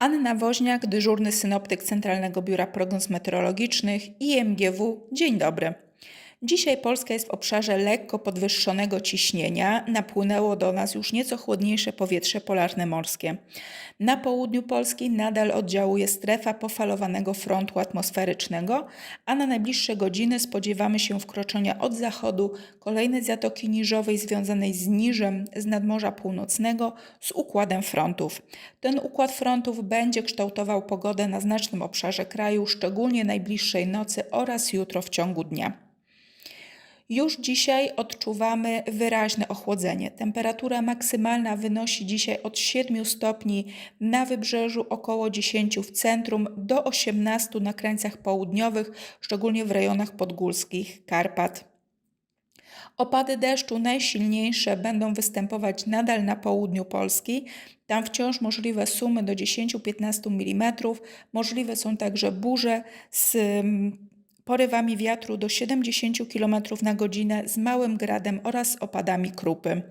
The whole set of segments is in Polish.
Anna Woźniak, dyżurny synoptyk Centralnego Biura Prognoz Meteorologicznych IMGW. Dzień dobry. Dzisiaj Polska jest w obszarze lekko podwyższonego ciśnienia. Napłynęło do nas już nieco chłodniejsze powietrze polarne morskie. Na południu Polski nadal oddziałuje strefa pofalowanego frontu atmosferycznego, a na najbliższe godziny spodziewamy się wkroczenia od zachodu kolejnej zatoki niżowej związanej z niżem z nadmorza północnego z układem frontów. Ten układ frontów będzie kształtował pogodę na znacznym obszarze kraju, szczególnie najbliższej nocy oraz jutro w ciągu dnia. Już dzisiaj odczuwamy wyraźne ochłodzenie. Temperatura maksymalna wynosi dzisiaj od 7 stopni na wybrzeżu, około 10 w centrum, do 18 na krańcach południowych, szczególnie w rejonach podgórskich Karpat. Opady deszczu najsilniejsze będą występować nadal na południu Polski. Tam wciąż możliwe sumy do 10-15 mm. Możliwe są także burze z porywami wiatru do 70 km na godzinę z małym gradem oraz opadami krupy.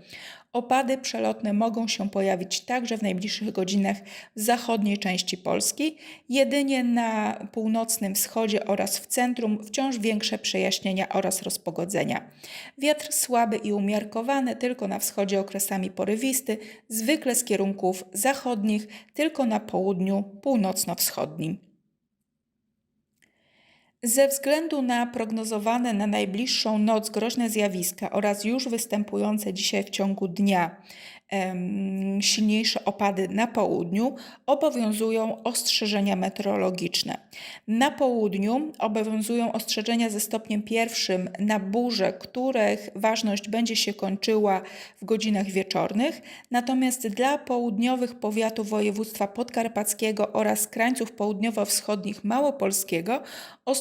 Opady przelotne mogą się pojawić także w najbliższych godzinach w zachodniej części Polski. Jedynie na północnym wschodzie oraz w centrum wciąż większe przejaśnienia oraz rozpogodzenia. Wiatr słaby i umiarkowany, tylko na wschodzie okresami porywisty, zwykle z kierunków zachodnich, tylko na południu północno-wschodnim. Ze względu na prognozowane na najbliższą noc groźne zjawiska oraz już występujące dzisiaj w ciągu dnia silniejsze opady na południu, obowiązują ostrzeżenia meteorologiczne. Na południu obowiązują ostrzeżenia ze stopniem pierwszym na burze, których ważność będzie się kończyła w godzinach wieczornych, natomiast dla południowych powiatów województwa podkarpackiego oraz krańców południowo-wschodnich Małopolskiego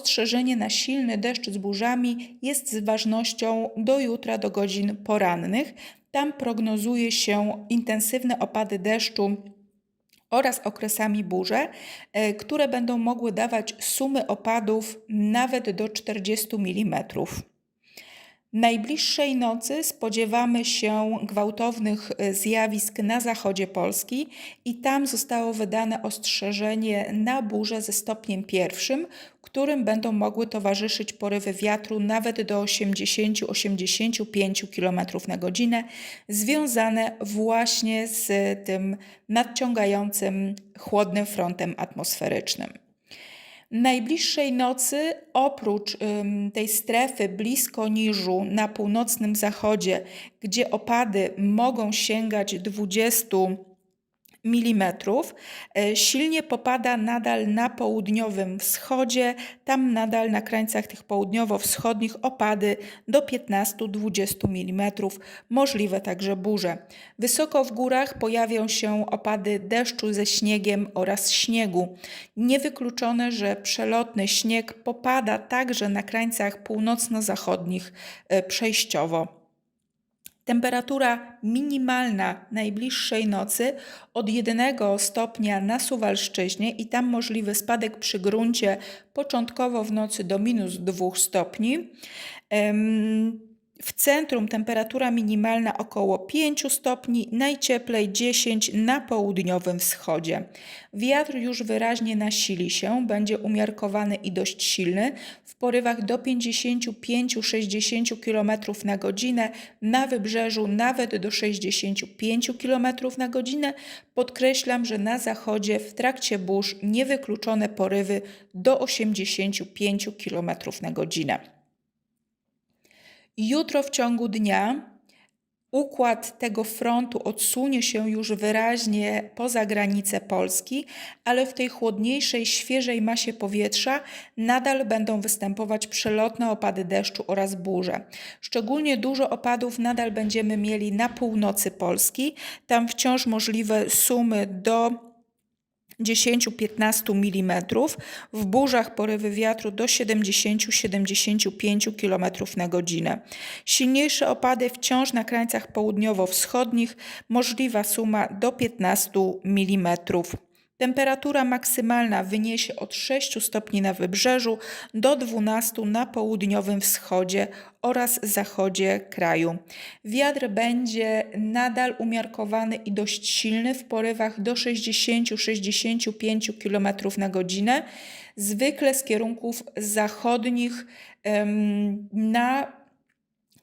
ostrzeżenie na silny deszcz z burzami jest z ważnością do jutra do godzin porannych. Tam prognozuje się intensywne opady deszczu oraz okresami burze, e, które będą mogły dawać sumy opadów nawet do 40 mm. Najbliższej nocy spodziewamy się gwałtownych e, zjawisk na zachodzie Polski i tam zostało wydane ostrzeżenie na burzę ze stopniem pierwszym, którym będą mogły towarzyszyć porywy wiatru nawet do 80-85 km na godzinę, związane właśnie z tym nadciągającym chłodnym frontem atmosferycznym. Najbliższej nocy, oprócz ym, tej strefy blisko niżu na północnym zachodzie, gdzie opady mogą sięgać 20 mm. Silnie popada nadal na południowym wschodzie, tam nadal na krańcach tych południowo-wschodnich opady do 15-20 mm, możliwe także burze. Wysoko w górach pojawią się opady deszczu ze śniegiem oraz śniegu. Niewykluczone, że przelotny śnieg popada także na krańcach północno-zachodnich e, przejściowo. Temperatura minimalna najbliższej nocy od 1 stopnia na Suwalszczyźnie i tam możliwy spadek przy gruncie początkowo w nocy do minus 2 stopni. W centrum temperatura minimalna około 5 stopni, najcieplej 10 na południowym wschodzie. Wiatr już wyraźnie nasili się, będzie umiarkowany i dość silny, w porywach do 55-60 km na godzinę, na wybrzeżu nawet do 65 km na godzinę. Podkreślam, że na zachodzie w trakcie burz niewykluczone porywy do 85 km na godzinę. Jutro w ciągu dnia układ tego frontu odsunie się już wyraźnie poza granice Polski, ale w tej chłodniejszej, świeżej masie powietrza nadal będą występować przelotne opady deszczu oraz burze. Szczególnie dużo opadów nadal będziemy mieli na północy Polski. Tam wciąż możliwe sumy do 10-15 mm, w burzach porywy wiatru do 70-75 km na godzinę. Silniejsze opady wciąż na krańcach południowo-wschodnich, możliwa suma do 15 mm Temperatura maksymalna wyniesie od 6 stopni na wybrzeżu do 12 na południowym wschodzie oraz zachodzie kraju. Wiatr będzie nadal umiarkowany i dość silny w porywach do 60-65 km na godzinę, zwykle z kierunków zachodnich na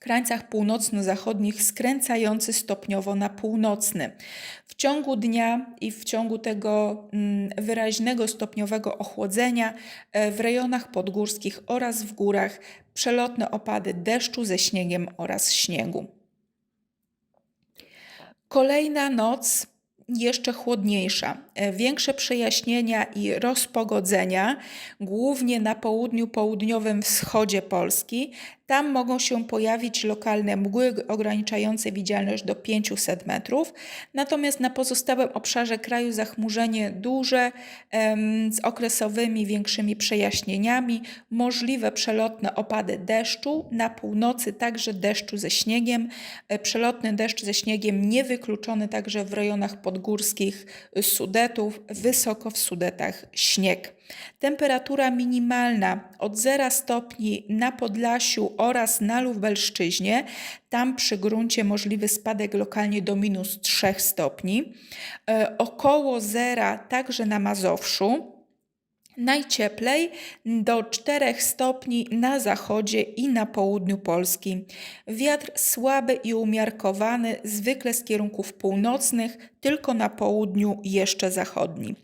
krańcach północno-zachodnich skręcający stopniowo na północny. W ciągu dnia i w ciągu tego mm, wyraźnego stopniowego ochłodzenia e, w rejonach podgórskich oraz w górach przelotne opady deszczu ze śniegiem oraz śniegu. Kolejna noc jeszcze chłodniejsza. E, Większe przejaśnienia i rozpogodzenia, głównie na południu, południowym wschodzie Polski. Tam mogą się pojawić lokalne mgły ograniczające widzialność do 500 metrów. Natomiast na pozostałym obszarze kraju zachmurzenie duże z okresowymi większymi przejaśnieniami, możliwe przelotne opady deszczu, na północy także deszczu ze śniegiem. E, Przelotny deszcz ze śniegiem niewykluczony także w rejonach podgórskich Sudetów, wysoko w Sudetach śnieg. Temperatura minimalna od 0 stopni na Podlasiu oraz na Lubelszczyźnie. Tam przy gruncie możliwy spadek lokalnie do minus 3 stopni. E, Około zera także na Mazowszu. Najcieplej do 4 stopni na zachodzie i na południu Polski. Wiatr słaby i umiarkowany, zwykle z kierunków północnych, tylko na południu jeszcze zachodni.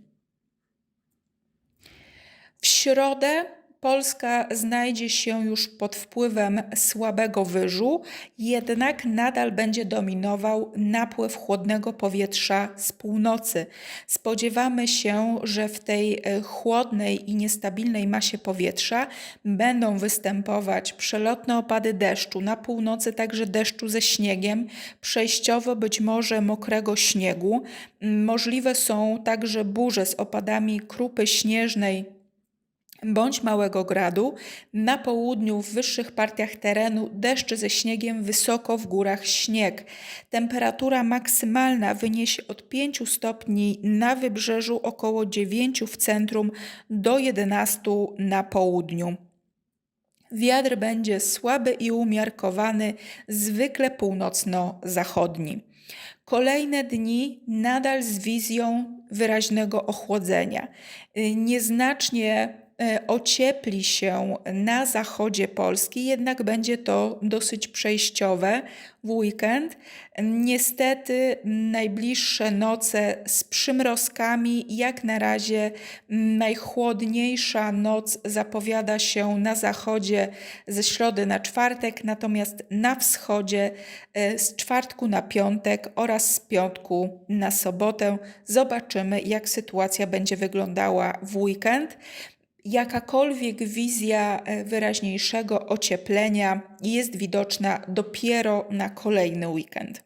W środę Polska znajdzie się już pod wpływem słabego wyżu, jednak nadal będzie dominował napływ chłodnego powietrza z północy. Spodziewamy się, że w tej e, chłodnej i niestabilnej masie powietrza będą występować przelotne opady deszczu, na północy także deszczu ze śniegiem, przejściowo być może mokrego śniegu. Możliwe są także burze z opadami krupy śnieżnej bądź małego gradu, na południu w wyższych partiach terenu deszcz ze śniegiem, wysoko w górach śnieg. Temperatura maksymalna wyniesie od 5 stopni na wybrzeżu, około 9 w centrum do 11 na południu. Wiatr będzie słaby i umiarkowany, zwykle północno-zachodni. Kolejne dni nadal z wizją wyraźnego ochłodzenia. Y, Nieznacznie ociepli się na zachodzie Polski, jednak będzie to dosyć przejściowe w weekend. Niestety najbliższe noce z przymrozkami, jak na razie najchłodniejsza noc zapowiada się na zachodzie ze środy na czwartek, natomiast na wschodzie e, z czwartku na piątek oraz z piątku na sobotę. Zobaczymy, jak sytuacja będzie wyglądała w weekend. Jakakolwiek wizja e, wyraźniejszego ocieplenia jest widoczna dopiero na kolejny weekend.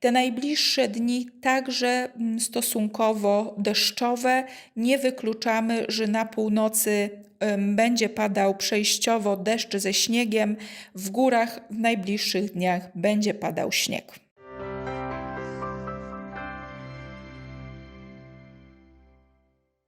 Te najbliższe dni także mm, stosunkowo deszczowe. Nie wykluczamy, że na północy będzie padał przejściowo deszcz ze śniegiem. W górach w najbliższych dniach będzie padał śnieg.